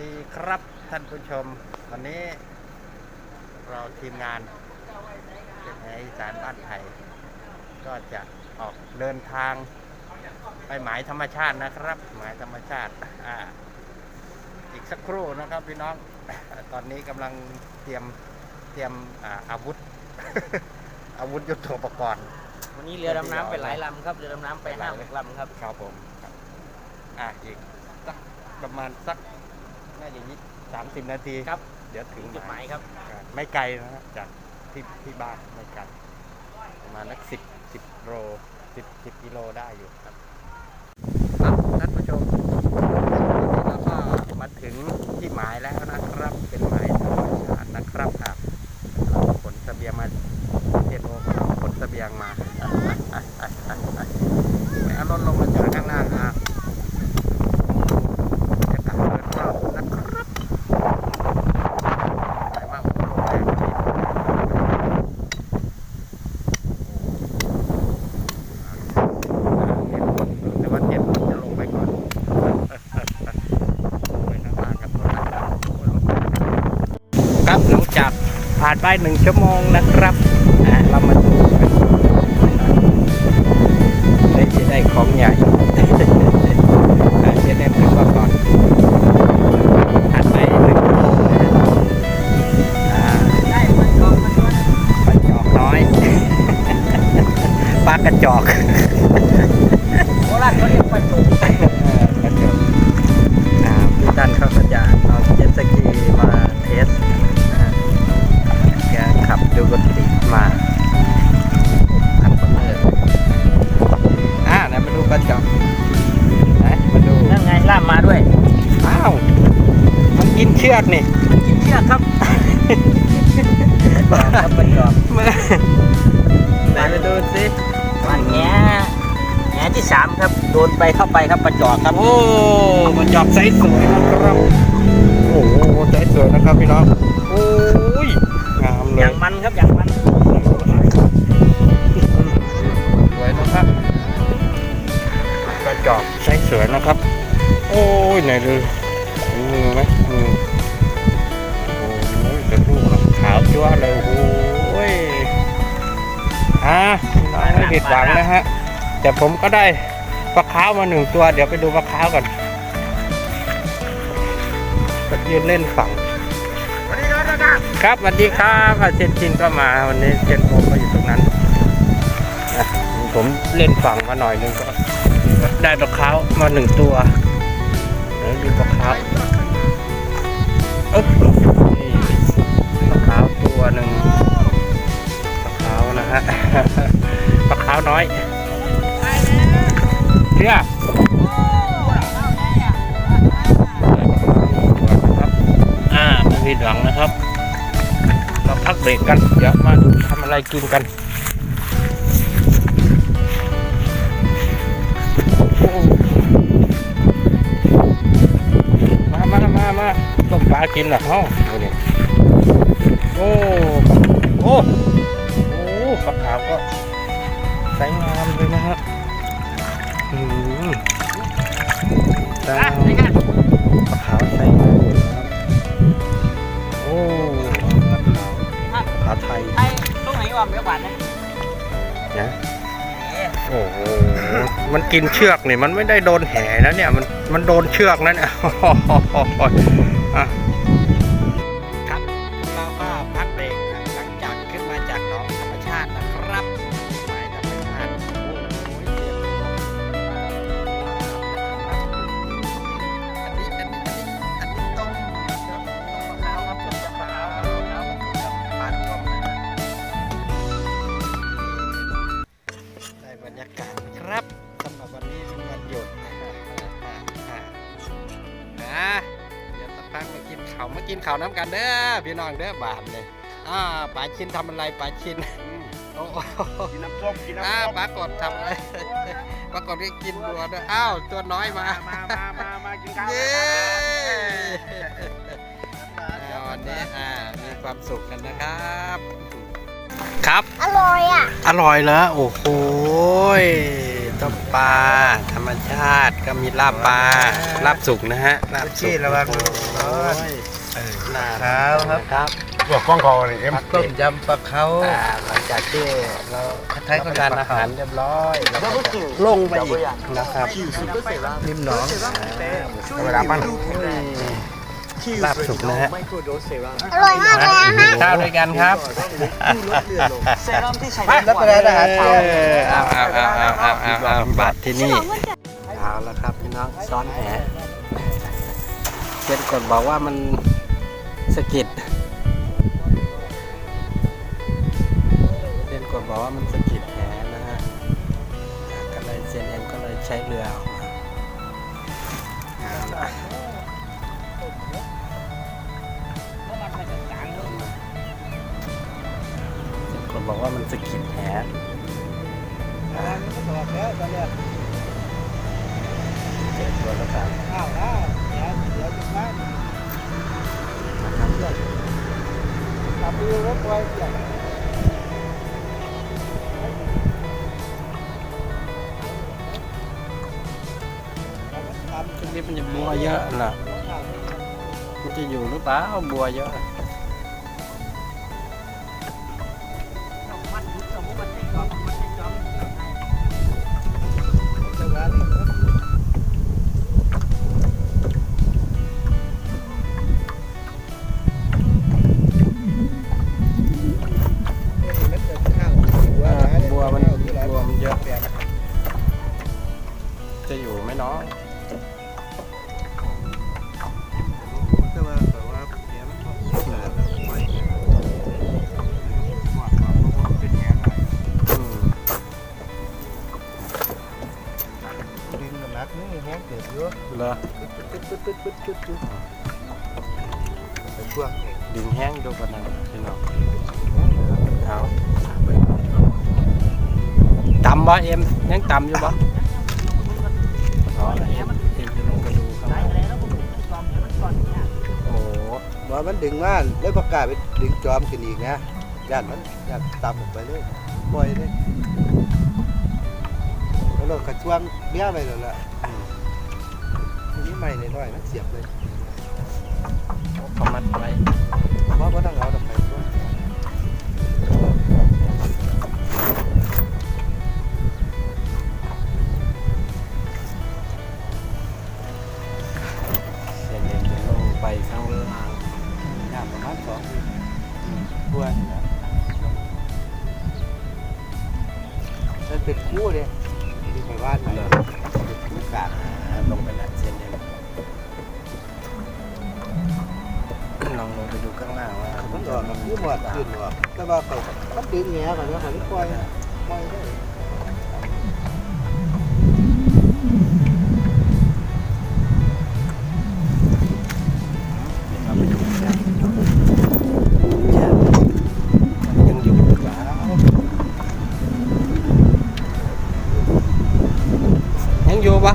ดีครับท่านผู้ชม วันนี้เราทีมงานเป็นไงอีสารบ้านไทย ก็จะออกเดินทางไปหมายธรรมชาตินะครับ หมายธรรมชาติอ่าอีกสักครู่นะครับพี่น้อง ตอนนี้กำลังเตรียมเตรียมอาอาวุธ อาวุธยุทโธปกรณ์ วันนี้เรือดำน้ำไปหลายลำครับเรือดำน้ำไปห้าหกลำครับ ครับผมครับอะอีกสักประมาณสัก น่าจะยี่สามสิบนาทีครับ เดี๋ยวถึถึงงจุดหมายครับอะไม่ไกลนะฮะจากที่ที่บ้านไม่ไกลประมาณนักสิบสิบโลสิบสิบกิโลได้อยู่ครับครับท่านผู้ชมเราก็มาถึงที่หมายแล้วนะครับ เป็นหมายธรรมชาตินะครับครับเราขนเสบียงมาเทียนโอขนเสบียงมาไม่เอารถลงมาจากข้างล่างอะจะกลับเดินรอบนะครับไปมากโรงแรมนี้แต่ว่าเจ็บจะลงไปก่อนลงไปข้างล่างกับรถนะครับครับ หลังจากผ่านไปหนึ่งชั่วโมงนะครับเรามาดูกันได้จะได้ของใหญ่อาจจะได้ถึงว่าก่อนผ่านไปหนึ่งชั่วโมงนะฮะอ่ากองมันด้วยปลาจอกน้อยปลากระจอกโคราชเขาเรียกปลาจุก อกนี่กินเชือกครับครับปลาจอกมาไหนมาดูสิวันแง่แง่ที่สามครับโดนไปเข้าไปครับปลาจอกครับ โอ้มันจอบไซส์สวยนะครับ ผิดหวังนะฮะ แต่ผมก็ได้ปลาขาวมาหนึ่งตัว เดี๋ยวไปดูปลาขาวก่อนก็ยืนเล่นฝั่งครับสวัสดีครับเจนจินก็มาวันนี้เจนโอก็อยู่ตรงนั้นผมเล่นฝั่งมาหน่อยหนึงก็ได้ปลาขาวมาหนึ่งตัวเดี๋ยวดูปลาขาวอ๊บนี่ปลาขาวตัวหนึ่งปลาขาวนะฮะาขาวน้อยเชื่อครับอ่าไม่ผิดหวังนะครับเราพักเบรกกัน เดี๋ยวมาทำอะไรกินกันมามามามาต้มปลากินเหรอเฮ้าโอ้ โอ้ โอ้ปลาขาวก็ ใสงามเลยนะฮะอืมดาวปลาขาวใสงามเลยครับโอ้ปลาขาวปลาไทยไอ้ตรงไหนวะเบี้ยหวานนะนะโอ้โห มันกินเชือกนี่มันไม่ได้โดนแหนะเนี่ย มัน มันโดนเชือกนั่นอะ พักมากินข้าวมากินข้าวน้ำกันเด้อพี่น้องเด้อบาทเลยอ่าป๋าชินทำอะไรป๋าชินโอ้โหกินน้ำส้มกินอ่าน้ำส้มปรากฏทำอะไรปรากฏก็กินบัวด้วยอ้าวตัวน้อยมามามามามากินข้าวเย้กันอ่าวันนี้อ่ามีความสุขกันนะครับ ครับ อร่อยอะ อร่อยเหรอโอ้โหย ต้มปลาธรรมชาติก็มีลาบปลาลาบสุกนะฮะลาบสุกระวังโอ้ยน่าครับครับครับพวกกล้องคอนี่เอ็มต้มยำปลาเขาหลังจากที่เรารับประทานอาหารเรียบร้อยเราก็จะลงไปอีกนะครับริมหนองเวลาปั้น ลาบสุกนะฮะ อร่อยมากเลยอะกินข้าวด้วยกันครับรับประทานอาหารเออเอาเอาเอาเอาเอาเอาเอาบัตรที่นี่เอาแล้วครับพี่น้องซ้อนแหเช่นกดบอกว่ามันสะกิดเช่นกดบอกว่ามันสะกิดแหนะฮะก็เลยเซนเอ็มก็เลยใช้เรือออกมา เอาละเช่นกดบอกว่ามันสะกิดแหเจ็ดตัวแล้วครับช่วงนี้มันจะบัวเยอะนะมันจะอยู่หรือเปล่าบัวเยอะ ไปพวกดินแห้งดูกันนะพี่น้องเอาตำบ่เอ็มยังตำอยู่บ่อ๋อเอ็มเอ็มจะลงไปดูครับโอ้โหว่ามันดึงมาเลยประกาศไปดึงจอมขึ้นอีกนะย่านมันย่านตามออกไปเลยปล่อยเลยแล้วเรากระช่วงเบี้ยไปแล้วล่ะ นี้ใหม่ในน้อยๆมันเสียบเลยเขามัดไว้เพราะว่าต้องเอาดอกไปช่วงเอ็มเอ็มจะลงไปข้างล่างย่านประมาณสองบัวนี่นะมันเป็นคู่เลย ปล่ายังอยู่ปะ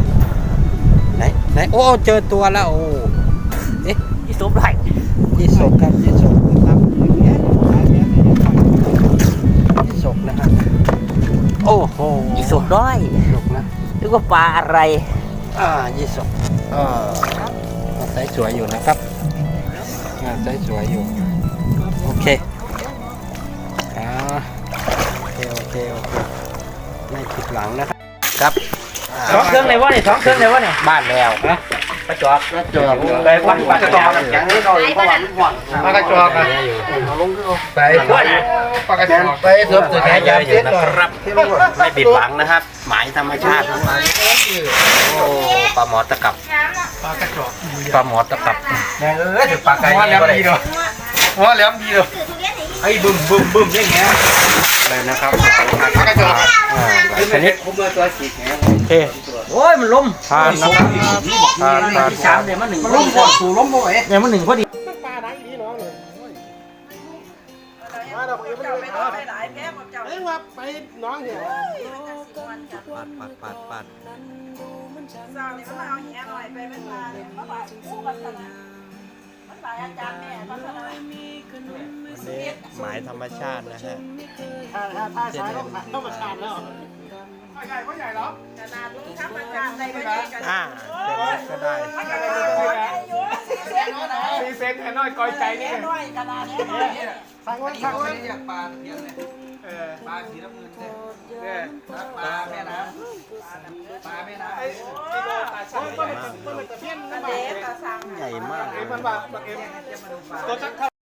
ไหนไหนโอ้เจอตัวแล้วโอ้ที่ซุปได้ยี่สกครับยี่สกครับ โอ้โหอีสุดด้อยยี่สกนะนึกว่าปลาอะไร อ่ายี่สกอ่าใสสวยอยู่นะครับอ่าใสสวยอยู่ โอเคอ่าโอเคโอเคโอเคไม่ผิดหลังนะครับ ครับาสองเครื่องเลยวะเนี่ยสองเครื่องเลยวะเนี่ยบ้านแล้วนะ ประจอบจอบไปวัดวัดกระจอบอย่างนี้เราเพราะว่ามันหวังมากระจอกกันอยู่ไปว่าน่ะปากกระจอกไปสวมตัวแทนยามเจ็ดหน่อยครับไม่ผิดหวังนะครับ หมายธรรมชาติทั้งหลายโอ้ปลาหมอตะกับปากกระจอกปลาหมอตะกับแม่เอ้ยถึงปากไก่ว่าแหลมดีเนาะว่าแหลมดีเนาะ ไอ้บึ้มบึ้มบึ้มอย่างเงี้ยเลยนะครับปากกระจอกอ่าชนิดผมมาตัวสีแข็งโอเคโอ้ยมันล้มทานนะครับทานทานที่สามเนี่ยมันหนึ่งล้มก่อนสู่ล้มบ่อยเนี่ยมันหนึ่งพอดีเอ้ยว่าไปน้องเนี่ยปัดปัดปัดปัดวันนี้ หมายธรรมชาตินะฮะถ้าถ้าถ้าสายต้องต้องมาชามแล้วขนาดลุงธรรมชาติในก็ยังกันอ่าเสร็จแล้วก็ได้ซีเซนแค่น้อยกอยใจนี่น้อยขนาดนี้สั่งไว้สั่งไว้อยากปลาเพียงเลย เออปลาสีน้ำเงินเนี่ยเนี่ยปลาแม่น้ำปลาแม่น้ำไอ้ที่โดนตาช่างก็เลยก็เลยตะเพี้ยนอันมาเด็กก็สั่งใหญ่มาก เอ็มมันบาทเอ็มตัวจักร